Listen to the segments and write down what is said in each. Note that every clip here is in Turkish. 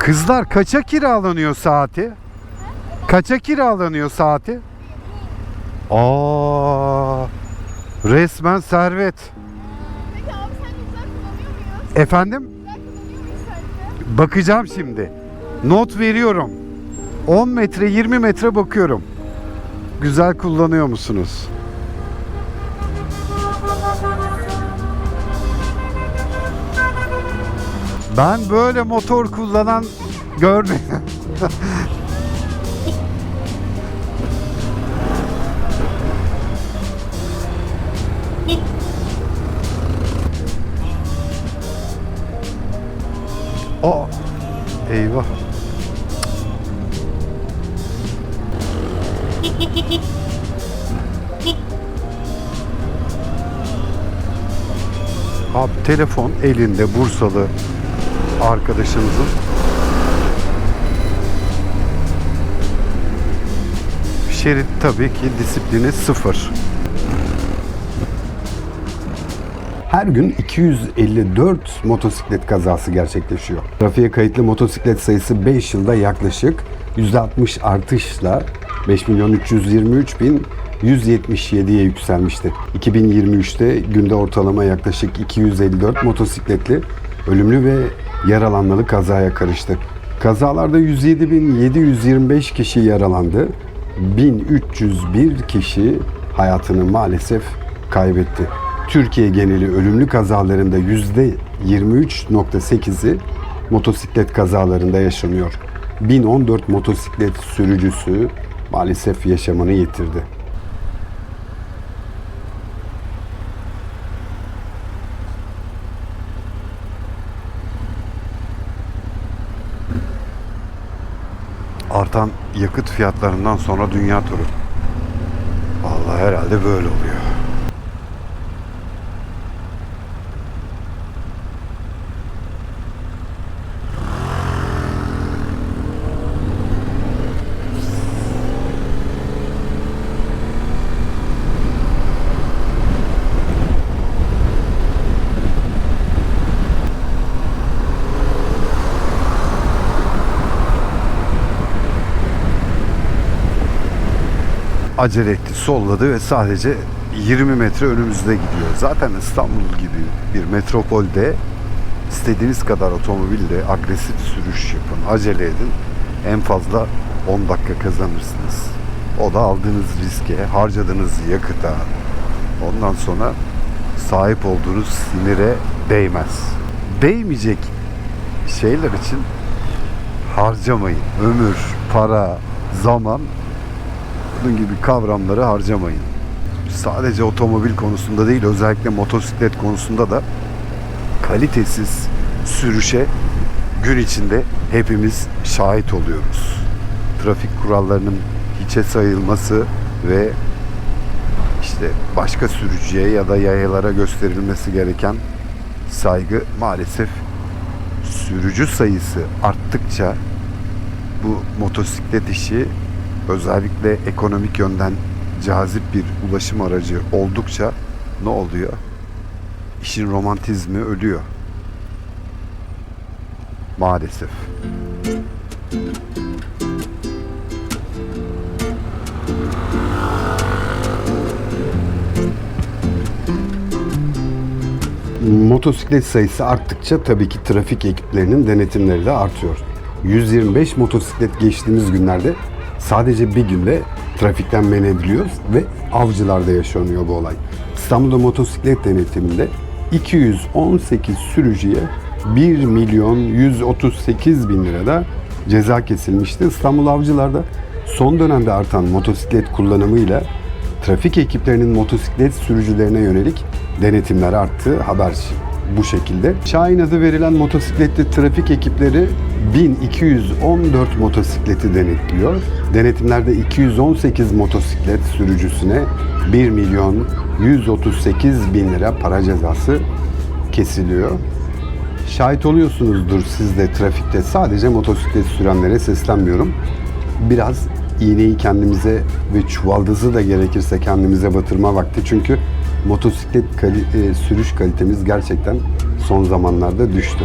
Kızlar kaça kiralanıyor saati? Kaça kiralanıyor saati? Aa, resmen servet. Peki abi sence güzel kullanıyor muyuz? Efendim? Güzel kullanıyor muyuz sence? Bakacağım şimdi. Not veriyorum. 10 metre 20 metre bakıyorum. Güzel kullanıyor musunuz? Ben böyle motor kullanan görmedim. Aa, eyvah. Abi telefon elinde Bursalı arkadaşımızın. Şerit tabii ki disiplini sıfır. Her gün 254 motosiklet kazası gerçekleşiyor. Trafiğe kayıtlı motosiklet sayısı 5 yılda yaklaşık %60 artışla 5 milyon 323 bin 177'ye yükselmişti. 2023'te günde ortalama yaklaşık 254 motosikletli ölümlü ve yaralanmalı kazaya karıştı. Kazalarda 107.725 kişi yaralandı. 1301 kişi hayatını maalesef kaybetti. Türkiye geneli ölümlü kazalarında %23.8'i motosiklet kazalarında yaşanıyor. 1014 motosiklet sürücüsü maalesef yaşamını yitirdi. Artan yakıt fiyatlarından sonra dünya turu. Vallahi herhalde böyle oluyor. Acele etti, solladı ve sadece 20 metre önümüzde gidiyor. Zaten İstanbul gibi bir metropolde istediğiniz kadar otomobilde agresif sürüş yapın, acele edin. En fazla 10 dakika kazanırsınız. O da aldığınız riske, harcadığınız yakıta, ondan sonra sahip olduğunuz sinire değmez. Değmeyecek şeyler için harcamayın. Ömür, para, zaman bunun gibi kavramları harcamayın. Sadece otomobil konusunda değil özellikle motosiklet konusunda da kalitesiz sürüşe gün içinde hepimiz şahit oluyoruz. Trafik kurallarının hiçe sayılması ve işte başka sürücüye ya da yayalara gösterilmesi gereken saygı maalesef sürücü sayısı arttıkça bu motosiklet işi özellikle ekonomik yönden cazip bir ulaşım aracı oldukça ne oluyor? İşin romantizmi ölüyor. Maalesef. Motosiklet sayısı arttıkça tabii ki trafik ekiplerinin denetimleri de artıyor. 125 motosiklet geçtiğimiz günlerde sadece bir günde trafikten men ediliyor ve avcılarda yaşanıyor bu olay. İstanbul'da motosiklet denetiminde 218 sürücüye 1 milyon 138 bin lirada ceza kesilmişti. İstanbul avcılarda son dönemde artan motosiklet kullanımıyla trafik ekiplerinin motosiklet sürücülerine yönelik denetimler arttı. Haber bu şekilde. Şahin adı verilen motosikletli trafik ekipleri 1214 motosikleti denetliyor. Denetimlerde 218 motosiklet sürücüsüne 1 milyon 138 bin lira para cezası kesiliyor. Şahit oluyorsunuzdur siz de trafikte. Sadece motosiklet sürenlere seslenmiyorum. Biraz iğneyi kendimize ve çuvaldızı da gerekirse kendimize batırma vakti. Çünkü motosiklet kali- e, sürüş kalitemiz gerçekten son zamanlarda düştü.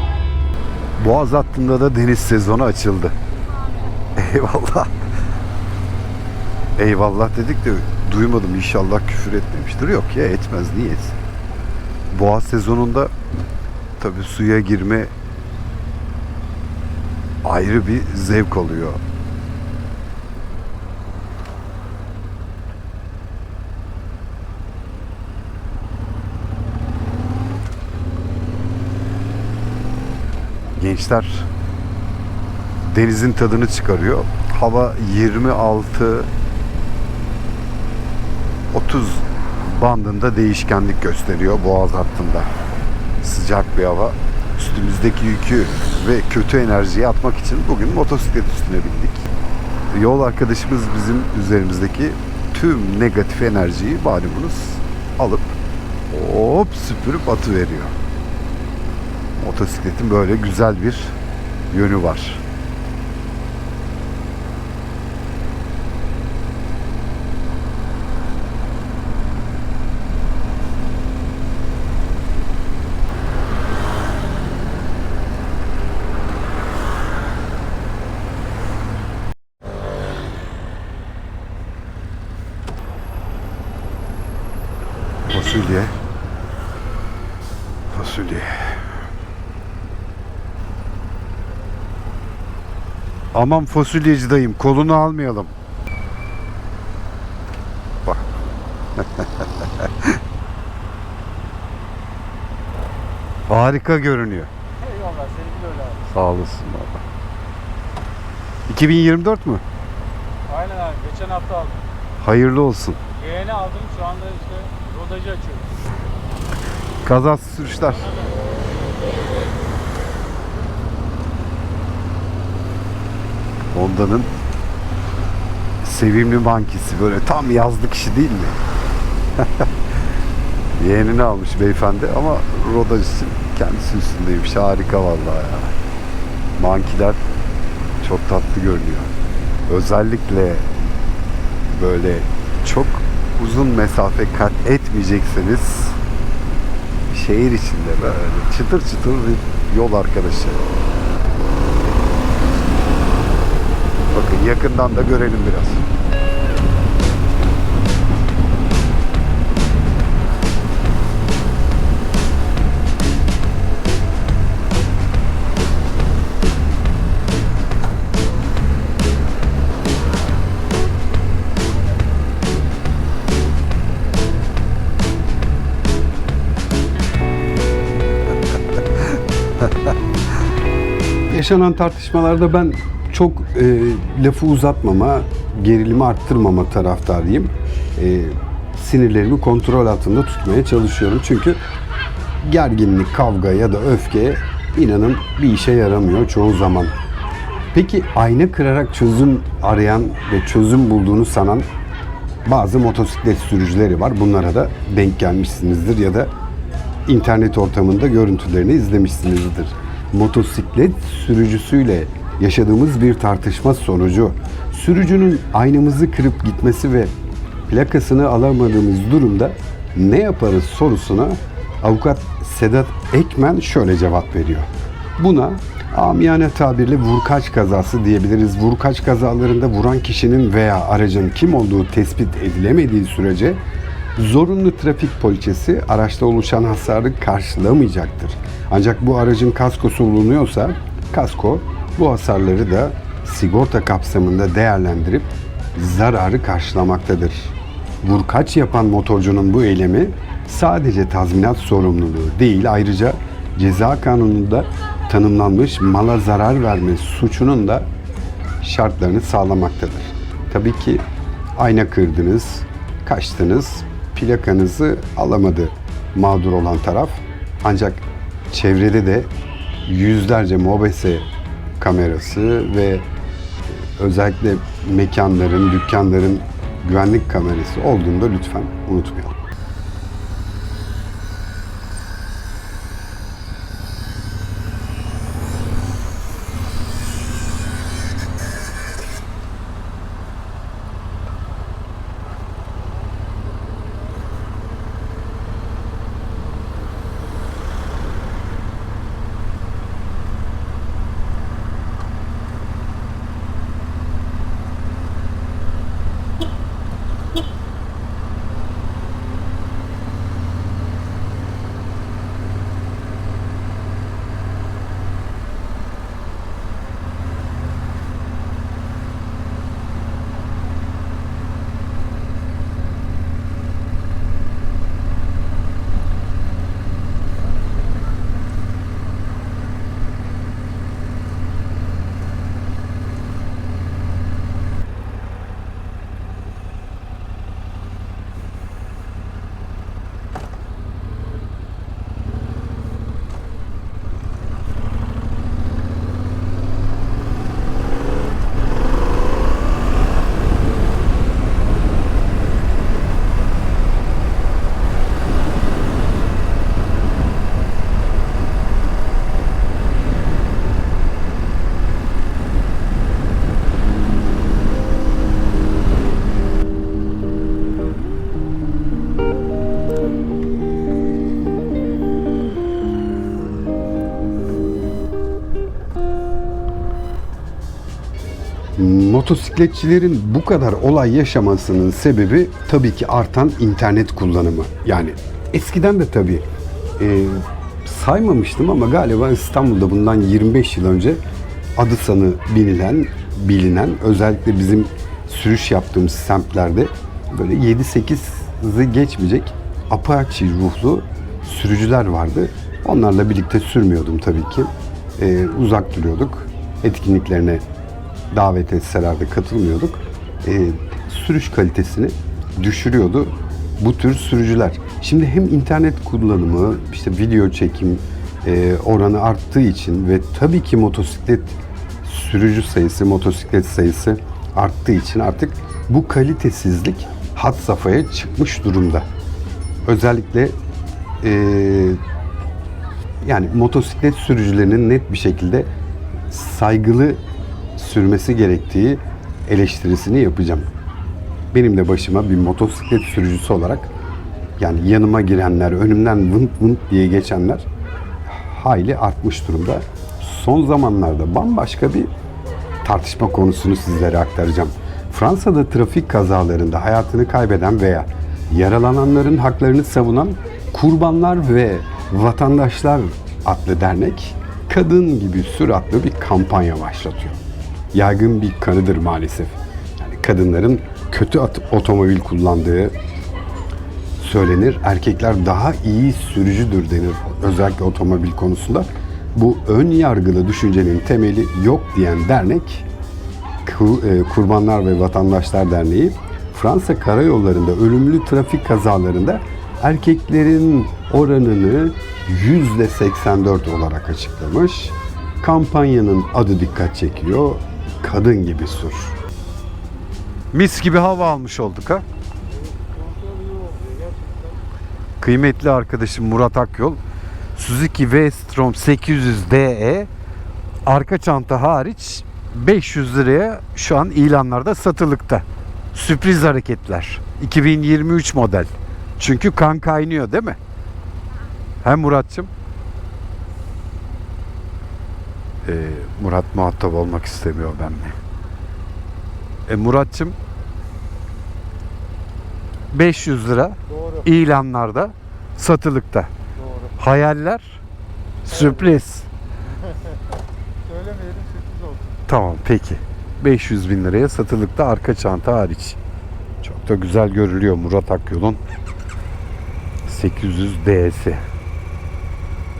Boğaz hattında da deniz sezonu açıldı. Eyvallah. Eyvallah dedik de duymadım inşallah küfür etmemiştir. Yok ya etmez niye etsin? Boğaz sezonunda tabi suya girme ayrı bir zevk oluyor. Gençler denizin tadını çıkarıyor. Hava 26 30 bandında değişkenlik gösteriyor boğaz hattında. Sıcak bir hava. Üstümüzdeki yükü ve kötü enerjiyi atmak için bugün motosiklet üstüne bindik. Yol arkadaşımız bizim üzerimizdeki tüm negatif enerjiyi malumunuz alıp hop süpürüp atıveriyor. Motosikletin böyle güzel bir yönü var. Fasulye. Fasulye. Aman fasulyeci dayım kolunu almayalım. Bak. Harika görünüyor. Eyvallah seninki de öyle abi. Sağ olasın baba. 2024 mü? Aynen abi geçen hafta aldım. Hayırlı olsun. Yeğeni aldım şu anda işte rodajı açıyorum. Kazasız sürüşler. Honda'nın sevimli mankisi böyle tam yazlık işi değil mi? Yeğenini almış beyefendi ama rodaj için kendisi üstündeymiş. Harika vallahi ya. Mankiler çok tatlı görünüyor. Özellikle böyle çok uzun mesafe kat etmeyecekseniz şehir içinde böyle çıtır çıtır bir yol arkadaşı. Bakın yakından da görelim biraz. Yaşanan tartışmalarda ben çok e, lafı uzatmama, gerilimi arttırmama taraftarıyım. E, sinirlerimi kontrol altında tutmaya çalışıyorum. Çünkü gerginlik, kavga ya da öfke inanın bir işe yaramıyor çoğu zaman. Peki ayna kırarak çözüm arayan ve çözüm bulduğunu sanan bazı motosiklet sürücüleri var. Bunlara da denk gelmişsinizdir ya da internet ortamında görüntülerini izlemişsinizdir. Motosiklet sürücüsüyle yaşadığımız bir tartışma sonucu sürücünün aynamızı kırıp gitmesi ve plakasını alamadığımız durumda ne yaparız sorusuna avukat Sedat Ekmen şöyle cevap veriyor. Buna amiyane tabirle vurkaç kazası diyebiliriz. Vurkaç kazalarında vuran kişinin veya aracın kim olduğu tespit edilemediği sürece zorunlu trafik poliçesi araçta oluşan hasarı karşılamayacaktır. Ancak bu aracın kaskosu bulunuyorsa kasko bu hasarları da sigorta kapsamında değerlendirip zararı karşılamaktadır. Vurkaç yapan motorcunun bu eylemi sadece tazminat sorumluluğu değil ayrıca ceza kanununda tanımlanmış mala zarar verme suçunun da şartlarını sağlamaktadır. Tabii ki ayna kırdınız, kaçtınız, plakanızı alamadı mağdur olan taraf. Ancak çevrede de yüzlerce mobese kamerası ve özellikle mekanların, dükkanların güvenlik kamerası olduğunu da lütfen unutmayalım. Motosikletçilerin bu kadar olay yaşamasının sebebi tabii ki artan internet kullanımı. Yani eskiden de tabii e, saymamıştım ama galiba İstanbul'da bundan 25 yıl önce adı sanı binilen, bilinen özellikle bizim sürüş yaptığımız semtlerde böyle 7-8'ı geçmeyecek apaçi ruhlu sürücüler vardı. Onlarla birlikte sürmüyordum tabii ki. Ee, uzak duruyorduk. Etkinliklerine davet etseler katılmıyorduk. Ee, sürüş kalitesini düşürüyordu bu tür sürücüler. Şimdi hem internet kullanımı, işte video çekim e, oranı arttığı için ve tabii ki motosiklet sürücü sayısı, motosiklet sayısı arttığı için artık bu kalitesizlik had safhaya çıkmış durumda. Özellikle e, yani motosiklet sürücülerinin net bir şekilde saygılı sürmesi gerektiği eleştirisini yapacağım. Benim de başıma bir motosiklet sürücüsü olarak yani yanıma girenler, önümden vınt vınt diye geçenler hayli artmış durumda. Son zamanlarda bambaşka bir tartışma konusunu sizlere aktaracağım. Fransa'da trafik kazalarında hayatını kaybeden veya yaralananların haklarını savunan Kurbanlar ve Vatandaşlar adlı dernek kadın gibi süratli bir kampanya başlatıyor. Yaygın bir kanıdır maalesef. Yani kadınların kötü otomobil kullandığı söylenir. Erkekler daha iyi sürücüdür denir özellikle otomobil konusunda. Bu ön yargılı düşüncenin temeli yok diyen dernek e, Kurbanlar ve Vatandaşlar Derneği Fransa karayollarında ölümlü trafik kazalarında erkeklerin oranını yüzde 84 olarak açıklamış. Kampanyanın adı dikkat çekiyor. Kadın gibi sür. Mis gibi hava almış olduk ha. Kıymetli arkadaşım Murat Akyol Suzuki V-Strom 800DE arka çanta hariç 500 liraya şu an ilanlarda satılıkta. Sürpriz hareketler. 2023 model. Çünkü kan kaynıyor değil mi? Hem Muratçım? Ee, Murat muhatap olmak istemiyor benimle. E Muratçım 500 lira Doğru. ilanlarda satılıkta. Doğru. Hayaller sürpriz. Söylemeyelim sürpriz olsun. Tamam peki. 500 bin liraya satılıkta arka çanta hariç. Çok da güzel görülüyor Murat Akyol'un 800 D'si.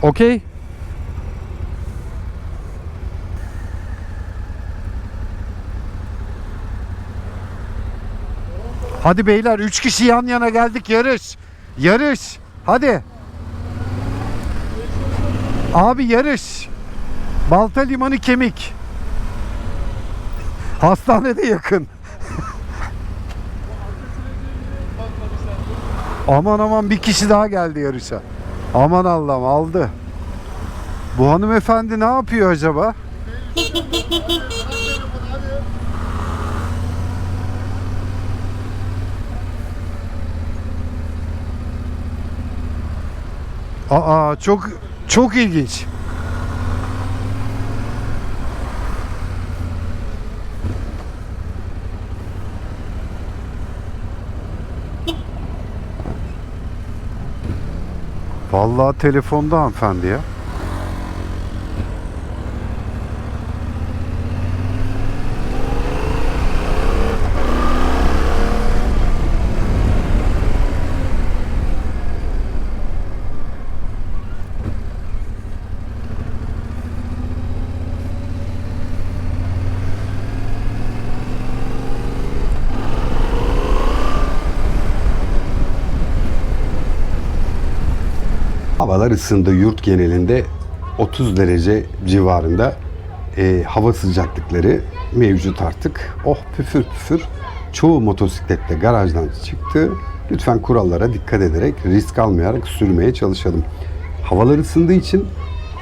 Okey. Hadi beyler 3 kişi yan yana geldik yarış. Yarış. Hadi. Abi yarış. Balta limanı kemik. Hastanede yakın. aman aman bir kişi daha geldi yarışa. Aman Allah'ım aldı. Bu hanımefendi ne yapıyor acaba? Aa çok çok ilginç. Vallahi telefonda hanımefendi ya. Havalar ısındı yurt genelinde 30 derece civarında e, hava sıcaklıkları mevcut artık. Oh püfür püfür. Çoğu motosikletle garajdan çıktı. Lütfen kurallara dikkat ederek risk almayarak sürmeye çalışalım. Havalar ısındığı için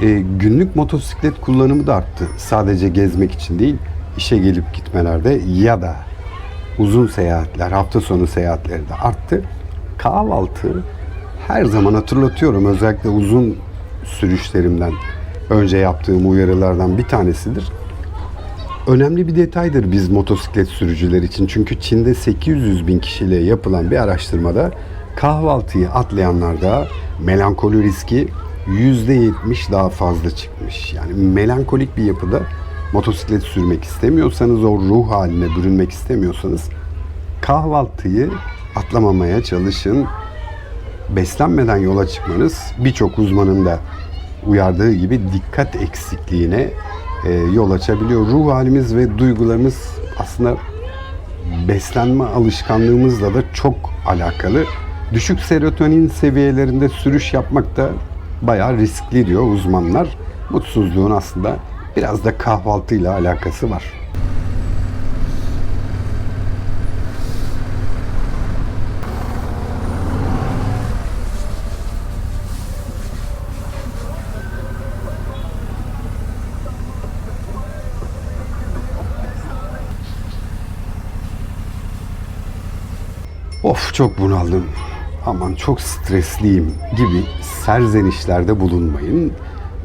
e, günlük motosiklet kullanımı da arttı. Sadece gezmek için değil, işe gelip gitmelerde ya da uzun seyahatler, hafta sonu seyahatleri de arttı. Kahvaltı her zaman hatırlatıyorum özellikle uzun sürüşlerimden önce yaptığım uyarılardan bir tanesidir. önemli bir detaydır biz motosiklet sürücüler için. Çünkü Çin'de 800 bin kişiyle yapılan bir araştırmada kahvaltıyı atlayanlarda melankoli riski %70 daha fazla çıkmış. Yani melankolik bir yapıda motosiklet sürmek istemiyorsanız, o ruh haline bürünmek istemiyorsanız kahvaltıyı atlamamaya çalışın. Beslenmeden yola çıkmanız birçok uzmanın da uyardığı gibi dikkat eksikliğine e, yol açabiliyor. Ruh halimiz ve duygularımız aslında beslenme alışkanlığımızla da çok alakalı. Düşük serotonin seviyelerinde sürüş yapmak da bayağı riskli diyor uzmanlar. Mutsuzluğun aslında biraz da kahvaltıyla alakası var. Of çok bunaldım. Aman çok stresliyim gibi serzenişlerde bulunmayın.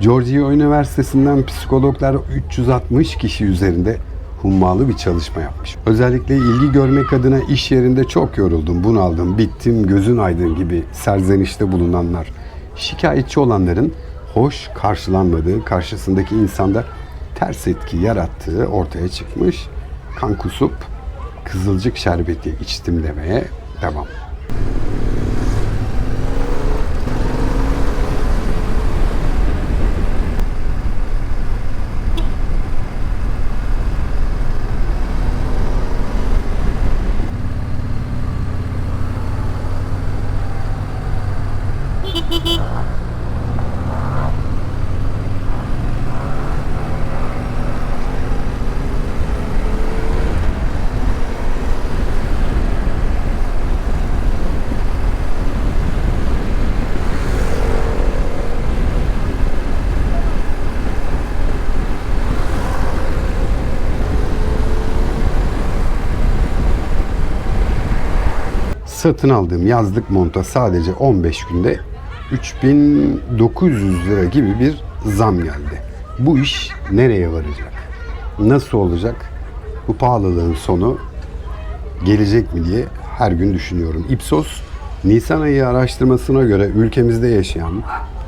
Georgia Üniversitesi'nden psikologlar 360 kişi üzerinde hummalı bir çalışma yapmış. Özellikle ilgi görmek adına iş yerinde çok yoruldum, bunaldım, bittim, gözün aydın gibi serzenişte bulunanlar. Şikayetçi olanların hoş karşılanmadığı, karşısındaki insanda ters etki yarattığı ortaya çıkmış. Kan kusup kızılcık şerbeti içtim demeye तमाम Satın aldığım yazlık monta sadece 15 günde 3900 lira gibi bir zam geldi. Bu iş nereye varacak? Nasıl olacak? Bu pahalılığın sonu gelecek mi diye her gün düşünüyorum. Ipsos Nisan ayı araştırmasına göre ülkemizde yaşayan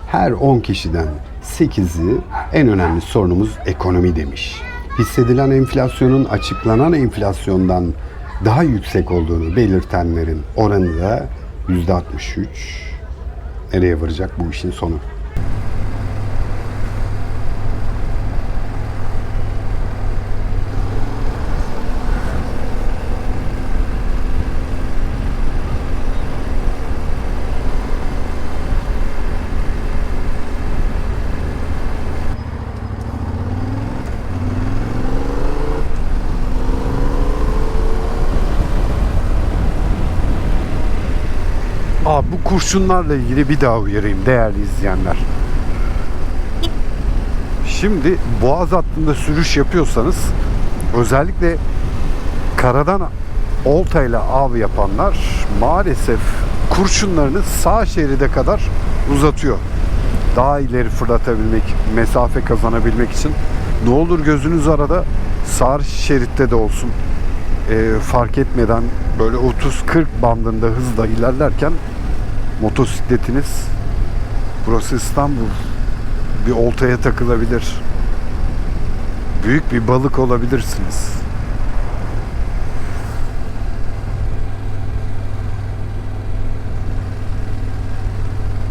her 10 kişiden 8'i en önemli sorunumuz ekonomi demiş. Hissedilen enflasyonun açıklanan enflasyondan daha yüksek olduğunu belirtenlerin oranı da %63. Nereye varacak bu işin sonu? Abi bu kurşunlarla ilgili bir daha uyarayım değerli izleyenler. Şimdi Boğaz hattında sürüş yapıyorsanız özellikle karadan oltayla av yapanlar maalesef kurşunlarını sağ şeride kadar uzatıyor. Daha ileri fırlatabilmek, mesafe kazanabilmek için. Ne olur gözünüz arada sağ şeritte de olsun e, fark etmeden böyle 30-40 bandında hızla ilerlerken motosikletiniz burası İstanbul bir oltaya takılabilir. Büyük bir balık olabilirsiniz.